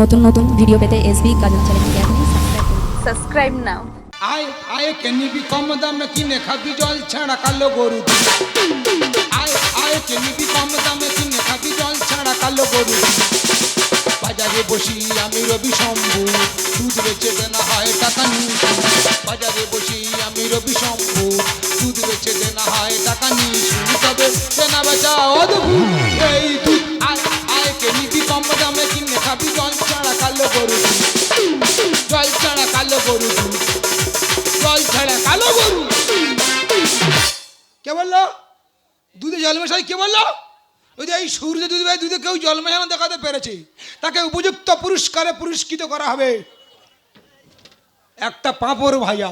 নতুন নতুন ভিডিও পেতে এসবি গাজন চ্যানেলকে আপনি সাবস্ক্রাইব now আয় আয় কেনিবি কম দামে কিনে খাবি জল ছাড়া কালো গরু। আয় আয় কেনিবি কম দামে কিনে খাবি জল ছাড়া কালো গরু বাজারে বসি আমি রবি শম্ভু দুধ বেচে দেনা হয় টাকা নি বাজারে বসি আমি রবি শম্ভু দুধ বেচে দেনা হয় টাকা শুনি তবে কেনা বেচা অদ্ভুত। এই দুধ আয় আয় কেনিবি কম দামে কিনে খাবি, জল ছাড়া কালো গরু জল ছাড়া কালো গরু জল ছাড়া কালো গরু কে বলল? দুধে জল মেশাই কে বলল? ওই যে এই সূর্য দুধ ভাই দুধে কেউ জল মেশানো দেখাতে পেরেছে। তাকে উপযুক্ত পুরস্কারে পুরস্কৃত করা হবে। একটা পাঁপড় ভাইয়া।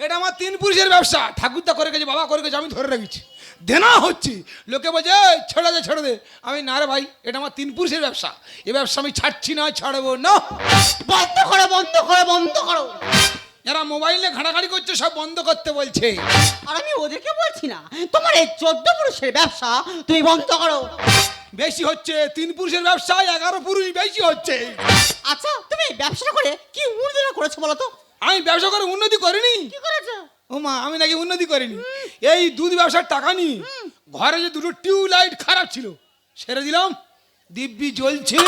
এটা আমার তিন পুরুষের ব্যবসা। ঠাকুরদা করে গেছে, বাবা করে গেছে, আমি ধরে রেখেছি। দেনা হচ্ছে। লোকে বলছে ছেড়ে দে ছেড়ে দে। আমি না রে ভাই এটা আমার তিন পুরুষের ব্যবসা। এই ব্যবসা আমি ছাড়ছি না ছাড়বো না। বন্ধ করো বন্ধ করো বন্ধ করো। যারা মোবাইলে ঘাটাঘাটি করছে সব বন্ধ করতে বলছে। আর আমি ওদেরকে বলছি না তোমার এই চোদ্দ পুরুষের ব্যবসা তুমি বন্ধ করো। বেশি হচ্ছে তিন পুরুষের ব্যবসা এগারো পুরুষ বেশি হচ্ছে। আচ্ছা তুমি এই ব্যবসাটা করে কি উন্নতি করেছ বলো তো? আমি ব্যবসা করে উন্নতি করিনি। কি করেছ? ও মা আমি নাকি উন্নতি করিনি। এই দুধ ব্যবসার টাকা নি ঘরে যে দুটো টিউবলাইট খারাপ ছিল সেরে দিলাম দিব্যি জ্বলছে।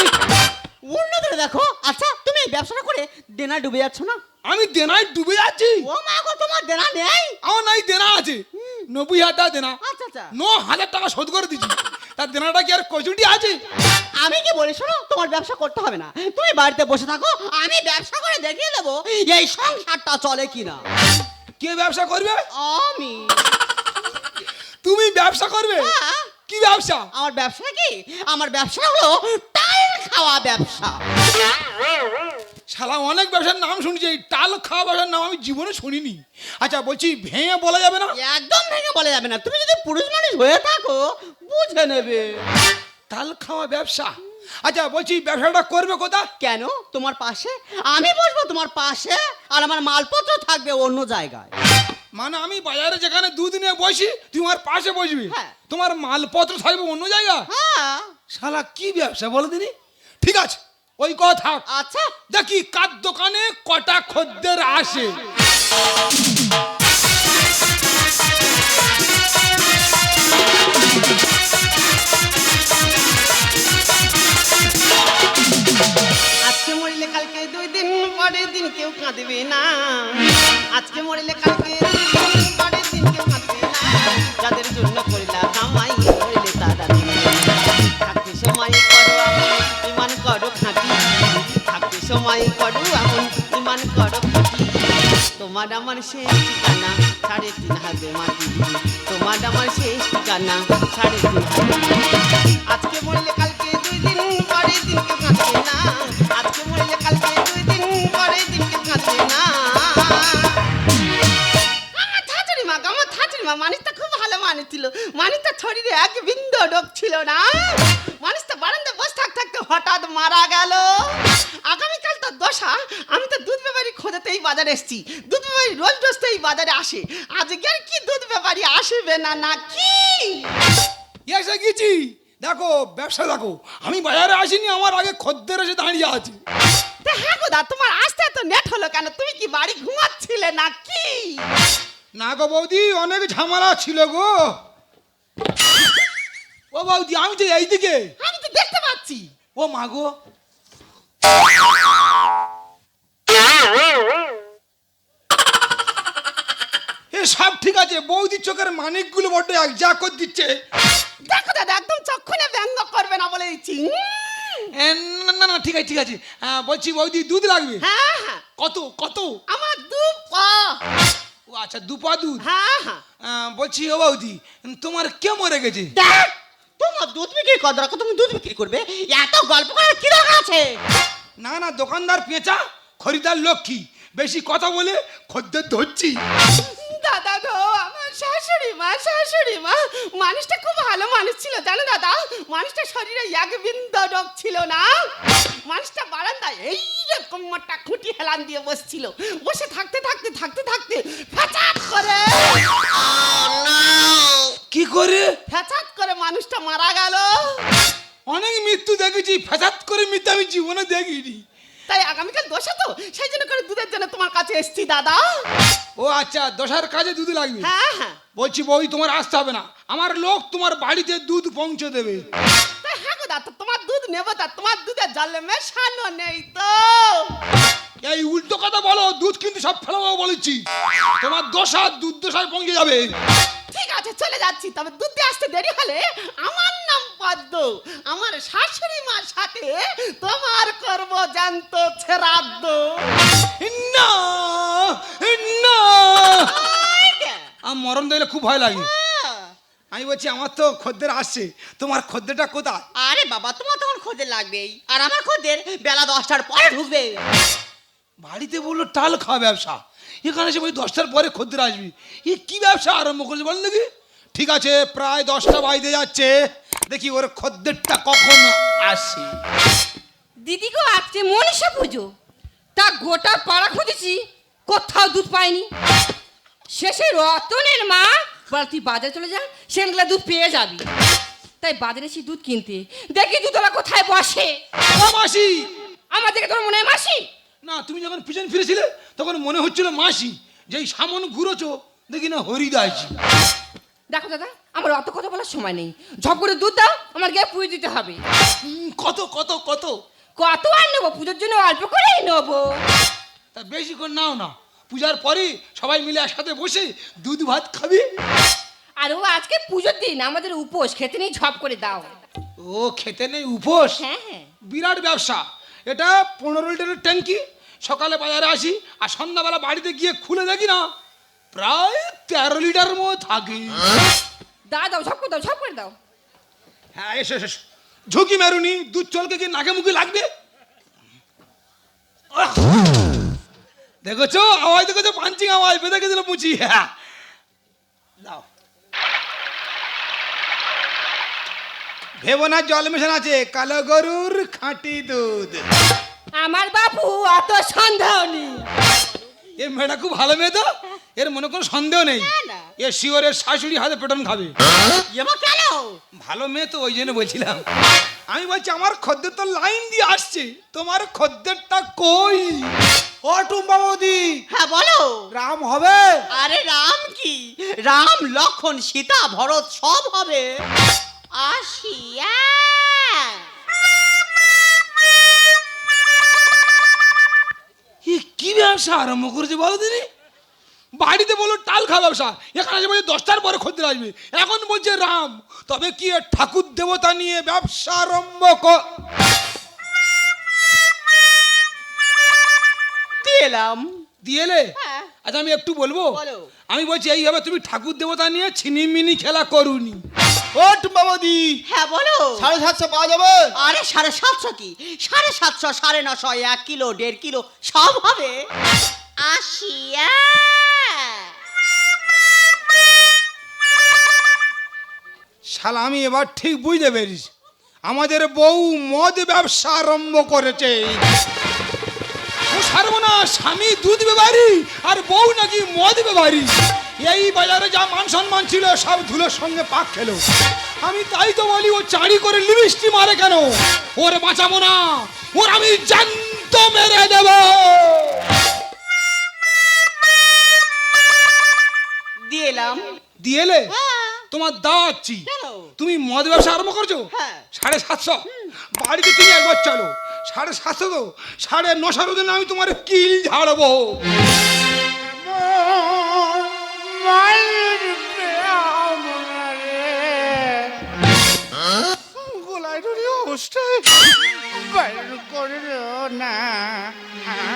উন্নতি দেখো। আচ্ছা তুমি এই ব্যবসাটা করে দেনা ডুবে যাচ্ছ না? আমি দেনায় ডুবে যাচ্ছি। ও মা গো তোমার দেনা নেই? আমার নাই দেনা আছে। নব্বই হাজার টাকা দেনা। আচ্ছা আচ্ছা। ন হাজার টাকা শোধ করে দিচ্ছি তার দেনাটা কি আর কচুটি আছে? আমি কি বলি শোনো তোমার ব্যবসা করতে হবে না। তুমি বাড়িতে বসে থাকো আমি ব্যবসা করে দেখিয়ে দেবো এই সংসারটা চলে কিনা। কে ব্যবসা করবে? আমি। তুমি ব্যবসা করবে? হ্যাঁ। কি ব্যবসা? আমার ব্যবসা কি? আমার ব্যবসা হলো টাইল খাওয়া ব্যবসা। শালা অনেক ব্যবসার নাম শুনছি। এই টাল খাওয়া ব্যবসার নাম আমি জীবনে শুনিনি। আচ্ছা বলছি ভেঙে বলা যাবে না? একদম ভেঙে বলা যাবে না। তুমি যদি পুরুষ মানুষ হয়ে থাকো বুঝে নেবে। তাল খাওয়া ব্যবসা? আচ্ছা বলছি ব্যবসাটা করবে কোথা কেন? তোমার পাশে? আমি বসবো তোমার পাশে আর আমার মালপত্র থাকবে অন্য জায়গায়। মানে আমি বাজারে যেখানে দুধ নিয়ে বসি তুমি আমার পাশে বসবি? হ্যাঁ। তোমার মালপত্র থাকবে অন্য জায়গা হ্যাঁ। শালা কি ব্যবসা বলো দিনি? ঠিক আছে ওই কথা আচ্ছা। দেখি কার দোকানে কটা খদ্দের আসে। দিন কেউ কাঁদবে না। আজকে মরিলে কালকে কাঁদবে না। যাদের জন্য সময় করো থাকতে সময় করো তোমার আমার শেষ ঠিকানা, সাড়ে তিন হাতে মাটি। তোমার আমার শেষ ঠিকানা, সাড়ে তিন আজকে মরলে কালকে দুই দিন পরে দিন কেউ কাঁদবে না। মানুষটা খুব ভালো মানুষ ছিল মানুষটা শরীরে এক বিন্দু ডোক ছিল না। মানুষটা বারান্দা বসে থাক থাকতে হঠাৎ মারা গেল। আগামীকাল তো দশা আমি তো দুধ ব্যাপারী খোঁজাতেই বাজারে এসেছি। দুধ ব্যাপারী রোজ রোজ তো এই বাজারে আসে। আজকে আর কি দুধ ব্যাপারী আসবে না না কি? এসে গেছি দেখো ব্যবসা দেখো। আমি বাজারে আসিনি আমার আগে খদ্দের এসে দাঁড়িয়ে আছে। হ্যাঁ গো দা তোমার আসতে এত নেট হলো কেন? তুমি কি বাড়ি ঘুমাচ্ছিলে নাকি না গো বৌদি অনেক ঝামেলা ছিল গো। ও বৌদি আমি তো এইদিকে। আমি তো দেখতে পাচ্ছি। ও মা গো। এ সব ঠিক আছে বৌদির চোখের মানিকগুলো বড্ড এক যা করে দিচ্ছে। দেখো দাদা একদম চক্ষুনে ব্যঙ্গ করবে না বলে দিচ্ছি। এ, না না না ঠিক আছে ঠিক আছে। বলছি বৌদি দুধ লাগবে? হ্যাঁ হ্যাঁ। কত কত? আমার দু পা। আচ্ছা দুপা দুধ। হ্যাঁ হ্যাঁ। বলছি ও বৌদি তোমার কে মরে গেছে? দেখ তোমার দুধ বিক্রি কর দরকার তুমি দুধ বিক্রি করবে। এত গল্প করার কি দরকার আছে? না না দোকানদার পেঁচা খরিদার লক্ষ্মী। বেশি কথা বলে খদ্দের ধরছি। দাদা গো আমার শাশুড়ি মা শাশুড়ি মা মানুষটা খুব ভালো মানুষ ছিল জানো দাদা? মানুষটা শরীরে এক বিন্দু রোগ ছিল না। মানুষটা বারান্দায় এইরকম মোটা খুঁটি হেলান দিয়ে বসছিল। বসে থাকতে থাকতে থাকতে থাকতে ফ্যাচাত করে। কি করে? ফ্যাচাত করে মানুষটা মারা গেল। অনেক মৃত্যু দেখেছি ফেসাত করে মৃত্যু আমি জীবনে দেখিনি। তাই আগামীকাল দোষা তো? সেই জন্য করে দুধের জন্য তোমার কাছে এসছি দাদা। ও আচ্ছা দোষার কাজে দুধ লাগবে? হ্যাঁ হ্যাঁ। বলছি বই তোমার আসতে হবে না। আমার লোক তোমার বাড়িতে দুধ পৌঁছে দেবে। হ্যাঁ গো দাদা তোমার দুধ নেব তা তোমার দুধের জলে মেশানো নেই তো। এই উল্টো কথা বলো দুধ কিন্তু সব ফেলাবো বলেছি। তোমার দশা দুধ দশায় পৌঁছে যাবে। ঠিক আছে চলে যাচ্ছি। তবে দুধ দিয়ে আসতে দেরি হলে আমার নাম পদ্ম আমার শাশুড়ি মার সাথে তোমার করব জানতো ছেড়াদ্দ। না না। আমার মরণ দেখলে খুব ভয় লাগে। আমি বলছি আমার তো খদ্দের আসছে। তোমার খদ্দেরটা কোথায়? আরে বাবা তোমার তখন খোঁজে লাগবেই। আর আমার খোঁজের বেলা দশটার পরে ঢুকবে। বাড়িতে বলল টাল খাওয়া ব্যবসা। এখানে এসে বলি দশটার পরে খদ্দের আসবি। এ কি ব্যবসা আরম্ভ করেছে বল দেখি? ঠিক আছে প্রায় দশটা বাইতে যাচ্ছে। দেখি ওর খদ্দেরটা কখন আসে। দিদি গো আজকে মনীষা পুজো। তা গোটা পাড়া খুঁজেছি কোথাও দুধ পাইনি। শেষে রতনের মা বল তুই বাজারে চলে যা সেখানে দুধ পেয়ে যাবি। তাই বাজারে এসে দুধ কিনতে। দেখি দুধওয়ালা কোথায় বসে? মাসি! আমার দেখে তোর মনে হয় মাসি? না তুমি যখন পিছন ফিরেছিলে তখন মনে হচ্ছিল মাসি যেই সামন ঘুরোছো দেখি না হরিদাসজি দেখো দাদা আমার অত কথা বলার সময় নেই। ঝপ করে দুধ দাও আমার গিয়ে পুজো দিতে হবে। কত কত কত? কত আর নেব? পুজোর জন্য অল্প করেই নেব। তা বেশি করে নাও না। পূজার পরে সবাই মিলে একসাথে বসে দুধ ভাত খাবি। আর ও আজকে পুজোর দিন আমাদের উপোস খেতে নেই ঝপ করে দাও। ও খেতে নেই উপোস? হ্যাঁ হ্যাঁ। বিরাট ব্যবসা। এটা পনেরো লিটারের ট্যাঙ্কি। সকালে বাজারে আসি আর সন্ধ্যাবেলা বাড়িতে গিয়ে খুলে দেখি না প্রায় তেরো লিটার মতো থাকে। দাও দাও ঝপ করে দাও ঝপ করে দাও। হ্যাঁ এসো এসো, ঝুঁকি মেরুনি দুধ চলকে গিয়ে নাকে মুখে লাগবে! দেখেছ? আওয়াজ দেখেছ? পাঞ্চিং আওয়াজ বেঁধে গেছিল মুচি হ্যাঁ। ভেবো না জল মেশানো আছে। কালো গরুর খাঁটি দুধ। আমার বাপু অত সন্দেহ নেই। এ মেয়েটা খুব ভালো মেয়ে তো। এর মনে কোনো সন্দেহ নেই। এ শিওরের শাশুড়ি হাতে পেটন খাবে। কেন ভালো মেয়ে তো ওই জন্য বলছিলাম। আমি বলছি আমার খদ্দের তো লাইন দিয়ে আসছে। তোমার খদ্দেরটা কই? ও টুম্বা বৌদি। হ্যাঁ বলো। রাম হবে? আরে রাম কি? রাম লক্ষণ সীতা ভরত সব হবে। আসিয়া কি ব্যবসা আরম্ভ করেছে বলো দিনি? বাড়িতে বলো টাল খাওয়া ব্যবসা এখানে এসে বলছে দশটার পরে খদ্দের আসবে। এখন বলছে রাম তবে কি ঠাকুর দেবতা নিয়ে ব্যবসা আরম্ভ কর? এলাম। দিয়েলে হ্যাঁ। আচ্ছা আমি একটু বলব? আমি বলছি এইভাবে তুমি ঠাকুর দেবতা নিয়ে ছিনিমিনি খেলা করুনি। ও টুম্বাবদি হ্যাঁ বলো। সাড়ে সাতশো পাওয়া যাবে? আরে সাড়ে সাতশো কি? সাড়ে সাতশো সাড়ে নশো এক কিলো দেড় কিলো সব হবে। আসিয়া। শালা আমি এবার ঠিক বুঝতে পেরেছি। আমাদের বউ মদ ব্যবসা আরম্ভ করেছে। ও সর্বনা স্বামী দুধ বেবারি আর বউ নাকি মদ বেবারি এই বাজারে যা মান সম্মান ছিল সব ধুলোর সঙ্গে পাক খেলো। আমি তাই তো বলি ও চারি করে লিবিস্টি মারে কেন? ওর বাঁচাবো না ওর আমি জ্যান্ত মেরে দেব। দিয়ে এলাম। দিয়েলে হ্যাঁ। তোমার দাওয়াচ্ছি তুমি মদ ব্যবসা আরম্ভ করছ? হ্যাঁ। সাড়ে সাতশো। বাড়িতে তুমি একবার চলো। সাড়ে সাতশো তো? সাড়ে নশোর দিন আমি তোমার কিল ঝাড়বো। গলায় ধরে অবস্থায় বারণ করল না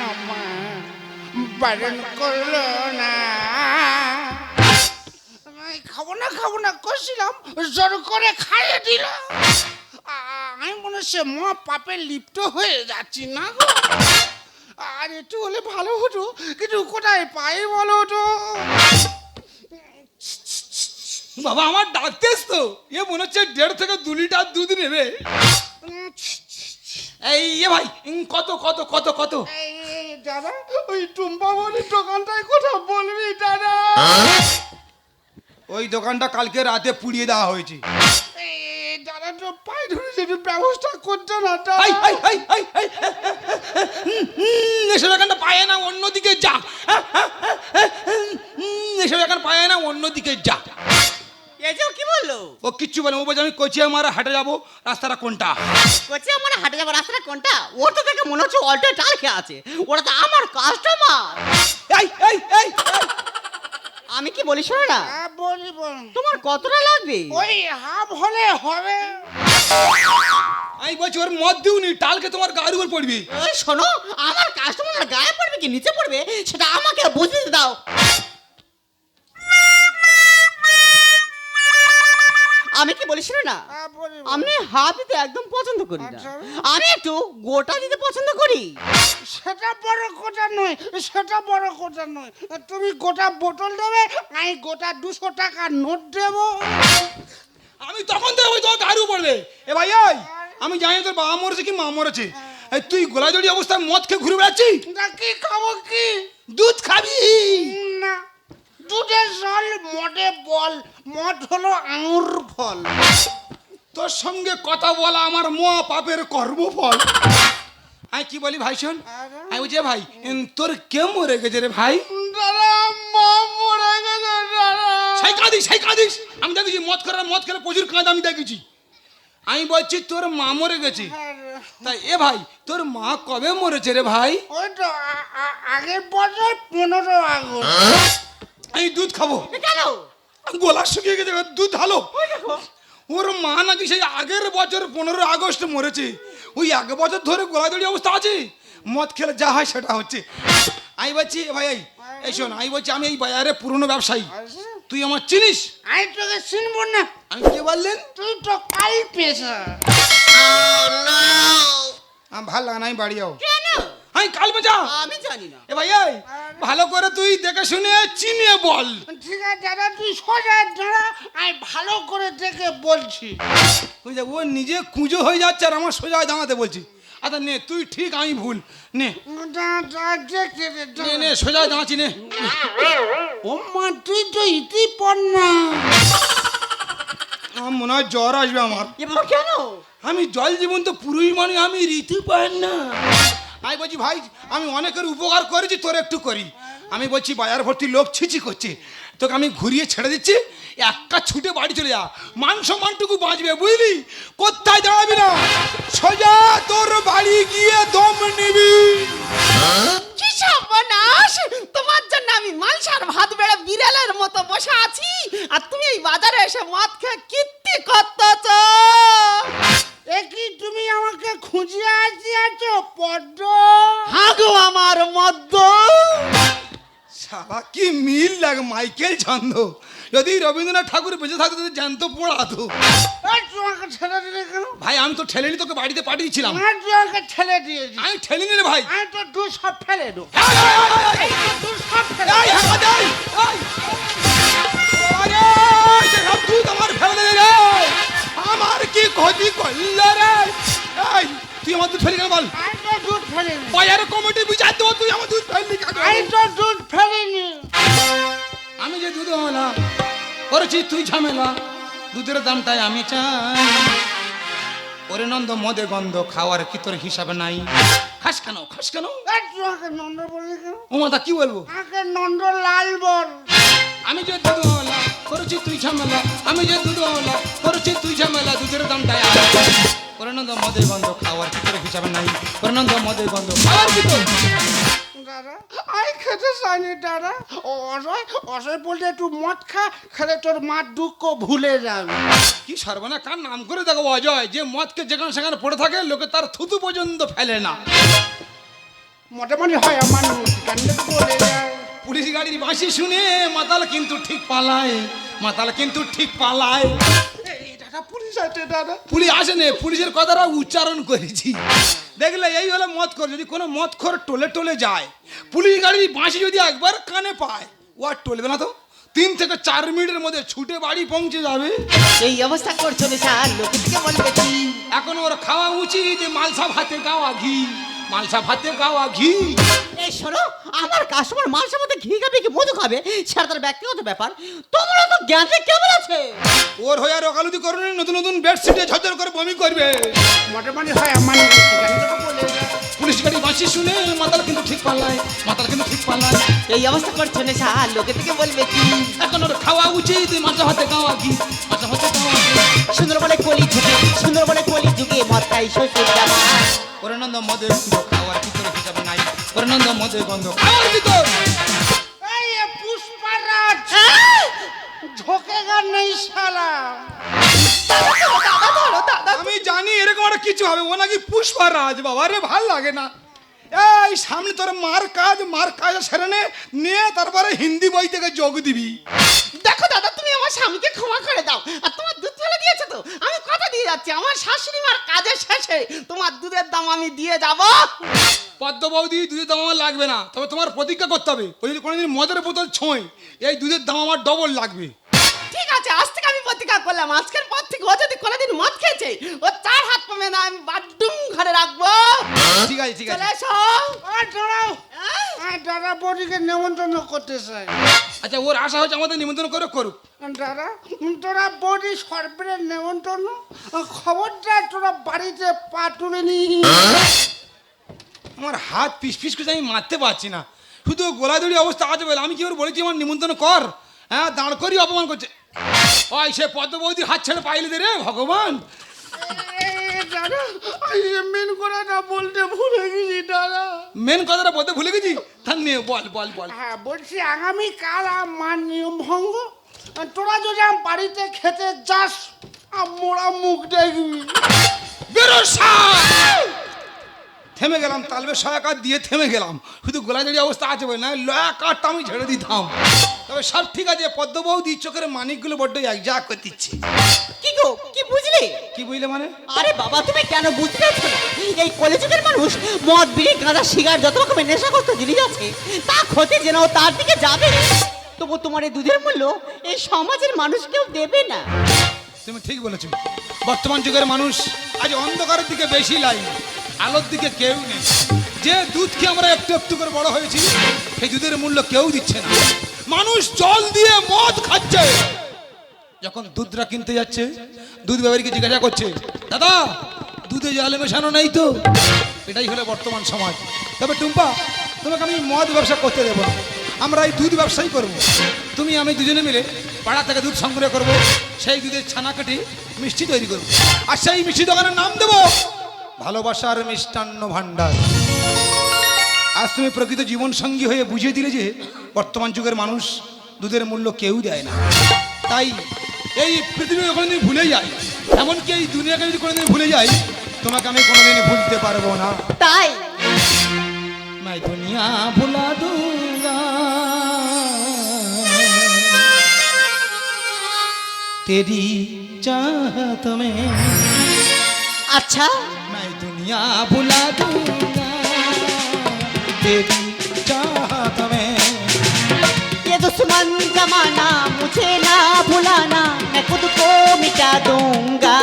আমার। বারণ করল না। খাব না খাব না করছিলাম জোর করে খাইয়ে দিল আমি মনে হচ্ছে মা পাপে লিপ্ত হয়ে যাচ্ছি না আর একটু হলে ভালো হতো, কিন্তু কোথায় পাই বলো তো? বাবা আমার ডাকতেস তো। এ মনে হচ্ছে দেড় থেকে দু লিটার দুধ নেবে। এই এ ভাই কত কত কত কত? দাদা ওই টুম্পা বলির দোকানটায় কথা বলবি দাদা। ওই দোকানটা কালকে রাতে পুড়িয়ে দেওয়া হয়েছে। এই, দাদা তো পায়ে ধরে ব্যবস্থা না এসব অন্যদিকে যা। এসব এখানে পায় না অন্যদিকে যা। কি বলল? ও কিচ্ছু বলে ও বলছে আমি কোচিয়ে মারা হাটে যাব রাস্তাটা কোনটা? করছে আমার হাটে যাবার রাস্তাটা কোনটা? ওর তো দেখে মনে হচ্ছে অল্টো টাল খেয়ে আছে। ওরা তো আমার কাস্টমার এই এই এই এই। আমি কি বলি শোনো না? হ্যাঁ বলি বল। তোমার কতটা লাগবে? ওই হাফ হলে হবে। আমি বলছি ওর মদ দিউনি টালকে তোমার গাড়ির উপর পড়বি। ওই শোনো আমার কাস্টমার গায়ে পড়বে কি নিচে পড়বে? সেটা আমাকে বুঝতে দাও। আমি কি বলি শোনো না? হ্যাঁ আমি হাফ দিতে একদম পছন্দ করি না। আচ্ছা। আমি একটু গোটা দিতে পছন্দ করি। সেটা বড় কথা নয় সেটা বড় কথা নয়। তুমি গোটা বোতল দেবে আমি গোটা দুশো টাকা নোট দেবো। আমি তখন থেকে ওই তোমার গাড়ি উপর পড়বে এ ভাই এই আমি জানি তোর বাবা মরেছে কি মা মরেছে। এই তুই গোলাজড়ি অবস্থায় মদ খেয়ে ঘুরে বেড়াচ্ছি না কি খাব কি? দুধ খাবি? না। দুধের জল মদে বল। মদ হলো আঙুর ফল। তোর সঙ্গে কথা বলা আমার ম পাপের কর্মফল। আমি কি বলি ভাই শোন? আমি এ ভাই তোর কে মরে গেছে রে ভাই? সেই কাঁদিস সেই কাঁদিস। আমি দেখেছি মদ খেলে মদ খেলে প্রচুর কাঁদ আমি দেখেছি। আমি বলছি তোর মা মরে গেছে। তাই এ ভাই তোর মা কবে মরেছে রে ভাই? ওই তো আগের বছর পনেরো আগস্ট। আমি দুধ খাব। কেন? গোলা শুকিয়ে গেছে দুধ ঢালো। ওর মা নাকি সেই আগের বছর পনেরো আগস্ট মরেছে। ওই এক বছর ধরে গোলাদড়ি অবস্থা আছে। মদ খেলে যা হয় সেটা হচ্ছে। আমি বলছি ভাই এই, শোন আমি বলছি আমি এই বাজারে পুরনো ব্যবসায়ী। তুই আমার চিনিস? আমি তোকে চিনবো না। আমি কে বললেন? তুই তো কাল পেশা আমি ভালো লাগে না আমি বাড়ি যাও কেন আমি কাল বেচা আমি জানি না। এ ভাই এই ভালো করে তুই দেখে শুনে চিনিয়ে বল। ঠিক আছে দাদা তুই সোজা দাঁড়া আমি ভালো করে দেখে বলছি। বুঝলে ও নিজে কুঁজো হয়ে যাচ্ছে আর আমার সোজা দাঁড়াতে বলছি। আচ্ছা নে তুই ঠিক আমি ভুল। নে। দাঁড়া, দাঁড়া, রে, নে দাঁড়া। নে সোজা দাঁড়াচ্ছি নে। ও মা তুই তো ইতি পড় না আমার মনে হয় জ্বর আসবে আমার। এবার কেন? আমি জল জীবন তো পুরুষ মানে আমি রীতি পাই না আমি বলছি, ভাই, আমি অনেকের উপকার করেছি, তোর একটু করি। আমি বলছি, বাজার ভর্তি লোক ছিচি করছে। তোকে আমি ঘুরিয়ে ছেড়ে দিচ্ছি, একা ছুটে বাড়ি চলে যা। মান সম্মানটুকু বাঁচবে, বুঝলি? কোথায় দাঁড়াবি না? সোজা তোর বাড়ি গিয়ে দম নিবি। কি সর্বনাশ! তোমার জন্য আমি মালসার ভাত বেড়ে বিড়ালের মতো বসে আছি, আর তুমি এই বাজারে এসে মদ খেয়ে কীর্তি করতেছ? এ কি তুমি আমাকে খুঁজিয়ে আসি আছো পদ্ম হাগো আমার মদ্য সারা কি মিল লাগে মাইকেল ছন্দ যদি রবীন্দ্রনাথ ঠাকুর বেঁচে থাকতো তো জ্যান্ত পড়াতো তোমাকে ঠেলে দিলে কেন ভাই আমি তো ঠেলেনি তোকে বাড়িতে পাঠিয়েছিলাম তুই আমাকে ঠেলে দিয়েছি আমি ঠেলিনি রে ভাই আমি তো দু সব ফেলে এই, দু সব ফেলে দে, আমার ফেলে। আমার কি ক্ষতি করলে রে। এই তুই আমার দুধ ফেলি কেন বল। আমি তো দুধ ফেলিনি বাজারে কমিটি বিচার দেবো তুই আমার দুধ ফেললি কেন? আমি তো দুধ ফেলিনি আমি যে দুধ হলাম করেছি তুই ঝামেলা। দুধের দামটাই আমি চাই। ওরে নন্দ মদে গন্ধ খাওয়ার কি তোর হিসাবে নাই? খাস কেন খাস কেন? নন্দ বললি কেন? ও মাথা কি বলব? নন্দ লাল বল। আমি যে দুধ হলা করেছি তুই ঝামেলা। আমি যে দুধ হলা করেছি তুই ঝামেলা। দুধের দামটাই ওরে নন্দ মদে গন্ধ খাওয়ার কি তোর হিসাবে নাই? ওরে নন্দ মদে গন্ধ খাওয়ার কি তোর দাদা আমি খেতে চাইনি দাদা। অজয় অজয় বলতে একটু মদ খা খেলে তোর মার দুঃখ ভুলে যাবে। কি সর্বনা কার নাম করে দেখো অজয়? যে মদকে যেখানে সেখানে পড়ে থাকে লোকে তার থুতু পর্যন্ত ফেলে না। মোটামুটি হয় আমার বলে যায়? পুলিশ গাড়ির বাঁশি শুনে মাতাল কিন্তু ঠিক পালায় মাতাল কিন্তু ঠিক পালায়। এই দাদা পুলিশ আছে দাদা। পুলিশ আসেনি পুলিশের কথাটা উচ্চারণ করেছি। দেখলে এই হলো মদ খোর যদি কোনো মদ খোর টোলে টোলে যায় পুলিশ গাড়ির বাঁশি যদি একবার কানে পায় ও আর টলবে না তো। তিন থেকে চার মিনিটের মধ্যে ছুটে বাড়ি পৌঁছে যাবে। এই অবস্থা করছ না স্যার লোকে বলবে এখন ওর খাওয়া উচিত মালসা ভাতে গাওয়া ঘি। মালসা ভাতে গাওয়া ঘি। এই শোনো আমার কাস্টমার মালসা মধ্যে ঘি খাবে কি মধু খাবে? সেটা তার ব্যক্তিগত ব্যাপার। তোমার তো জ্ঞানে কেমন আছে? ওর হয়ে আর ওকালতি করুন নতুন নতুন বেডশিটে ঝরঝর করে বমি করবে। মোটামুটি হয় আমার পুলিশ গাড়ি বাঁশি শুনে মাতাল কিন্তু ঠিক পাল্লায় মাতাল কিন্তু ঠিক পাল্লায়। এই অবস্থা করছ নেশা লোকে থেকে বলবে কি? এখন ওর খাওয়া উচিত মালসা ভাতে গাওয়া ঘি মালসা ভাতে গাওয়া ঘি। সুন্দর বলে কলি যুগে সুন্দর বলে কলি যুগে মতটাই শ্বশুর জামা পরিণন্দ মদের গন্ধ খাওয়ার ভিতর হিসাবে নাই। পরিণন্দ মদের গন্ধ খাওয়ার ভিতর। এই পুষ্পারাজ ঝোঁকেগা নেই শালা। আমি জানি এরকম একটা কিছু হবে ও নাকি পুষ্পা রাজ বাবা রে ভালো লাগে না। এই সামনে তোর মার কাজ মার কাজ সেরে নে নিয়ে তারপরে হিন্দি বই থেকে যোগ দিবি। দেখো দাদা তুমি আমার স্বামীকে ক্ষমা করে দাও আর তোমার দুধ ফেলে দিয়েছে তো। দিয়ে যাচ্ছি। আমার শাশুড়ি মার কাজের শেষে তোমার দুধের দাম আমি দিয়ে যাব। পদ্ম বৌদি, দুধের দাম আমার লাগবে না। তবে তোমার প্রতিজ্ঞা করতে হবে। ওই যদি কোনোদিন মদের বোতল ছোঁয়। এই দুধের দাম আমার ডবল লাগবে। ঠিক আছে আজ থেকে আমি প্রতিজ্ঞা করলাম। আজকের পর থেকে ও যদি কোনোদিন মদ খেয়েছে ও চার হাত কমে না আমি বাথরুম ঘরে রাখব। ঠিক আছে ঠিক চলে আছে। এসো। আর দাঁড়াও। আর দাদা বডিকে নেমন্তন্ন করতে চাই আচ্ছা ওর আশা হচ্ছে আমাদের নিমন্ত্রণ করে করুক। দাদা তোরা বডি সরবের নেমন্তন্ন খবরটা তোরা বাড়িতে পা তুলে নি। আমার হাত পিস পিস করে আমি মারতে পারছি না। শুধু গোলাদুড়ি অবস্থা আছে বলে আমি কি ওর বলেছি আমার নিমন্ত্রণ কর? হ্যাঁ দাঁড় করি অপমান করছে। ওই সে পদ্ম বৌদির হাত ছেড়ে পাইলে দে রে ভগবান। দাদা মেন করাটা বলতে ভুলে গেছি দাদা। মেন কথাটা বলতে ভুলে গেছি? তার নিয়ে বল বল বল। হ্যাঁ বলছি আগামী কাল আমার নিয়ম ভঙ্গ। তোরা যদি আমার বাড়িতে খেতে যাস মোরা মুখ দেখবি। বেরো সাপ! থেমে গেলাম তালবে সহায়কার দিয়ে থেমে গেলাম। শুধু গোলাজারি অবস্থা আছে বলে না লয়া কাঠটা আমি ঝেড়ে দিতাম। তবে সব ঠিক আছে পদ্ম বৌদি চোখের মানিকগুলো বড্ড এক যা করে দিচ্ছে। কি গো কি বুঝলে? কি বুঝলে মানে? আরে বাবা তুমি কেন বুঝতে পারছ না? এই কলেজের মানুষ মদ বিড়ি গাঁজা সিগার যত রকমের করতে জিনিস আছে তা ক্ষতি যেন তার দিকে যাবে। তবু তোমার এই দুধের মূল্য এই সমাজের মানুষ কেউ দেবে না। তুমি ঠিক বলেছ। বর্তমান যুগের মানুষ আজ অন্ধকারের দিকে বেশি লাইন। আলোর দিকে কেউ নেই। যে দুধ আমরা একটু একটু করে বড় হয়েছি, সেই দুধের মূল্য কেউ দিচ্ছে না। মানুষ জল দিয়ে মদ খাচ্ছে। যখন দুধটা কিনতে যাচ্ছে, দুধ ব্যবহারীকে জিজ্ঞাসা করছে, দাদা, দুধে জলে মেশানো নেই তো? এটাই হলো বর্তমান সমাজ। তবে টুম্পা, তোমাকে আমি মদ ব্যবসা করতে দেবো আমরা এই দুধ ব্যবসাই করব। তুমি, আমি দুজনে মিলে পাড়া থেকে দুধ সংগ্রহ করব। সেই দুধের ছানা কেটে মিষ্টি তৈরি করব। আর সেই মিষ্টি দোকানের নাম দেব ভালোবাসার মিষ্টান্ন ভাণ্ডার। আজ তুমি প্রকৃত জীবনসঙ্গী হয়ে বুঝিয়ে দিলে যে বর্তমান যুগের মানুষ দুধের মূল্য কেউ দেয় না। তাই এই পৃথিবী কোনোদিন ভুলে যাই। এমনকি এই দুনিয়াকে যদি কোনোদিন ভুলে যাই তোমাকে আমি কোনোদিন ভুলতে পারব না। তাই? মাই দুনিয়া ভুলা দুগা তেরি চা তুমি। আচ্ছা दुनिया भुला दूँगा। तेरी चाहत में ये दुश्मन जमाना मुझे ना भुलाना मैं खुद को मिटा दूँगा।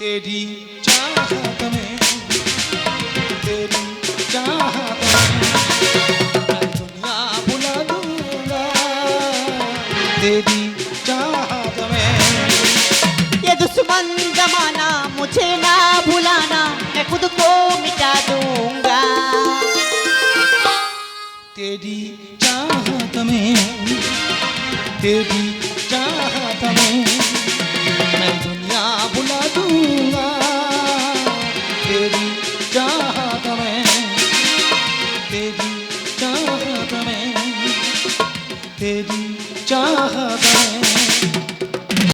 तेरी चाहत में तेरी चाहत में मैं दुनिया भुला दूँगा। तेरी चाहत में ये दुश्मन जमाना मुझे ना भुलाना मैं खुद को मिटा दूंगा तेरी चाहत में तेरी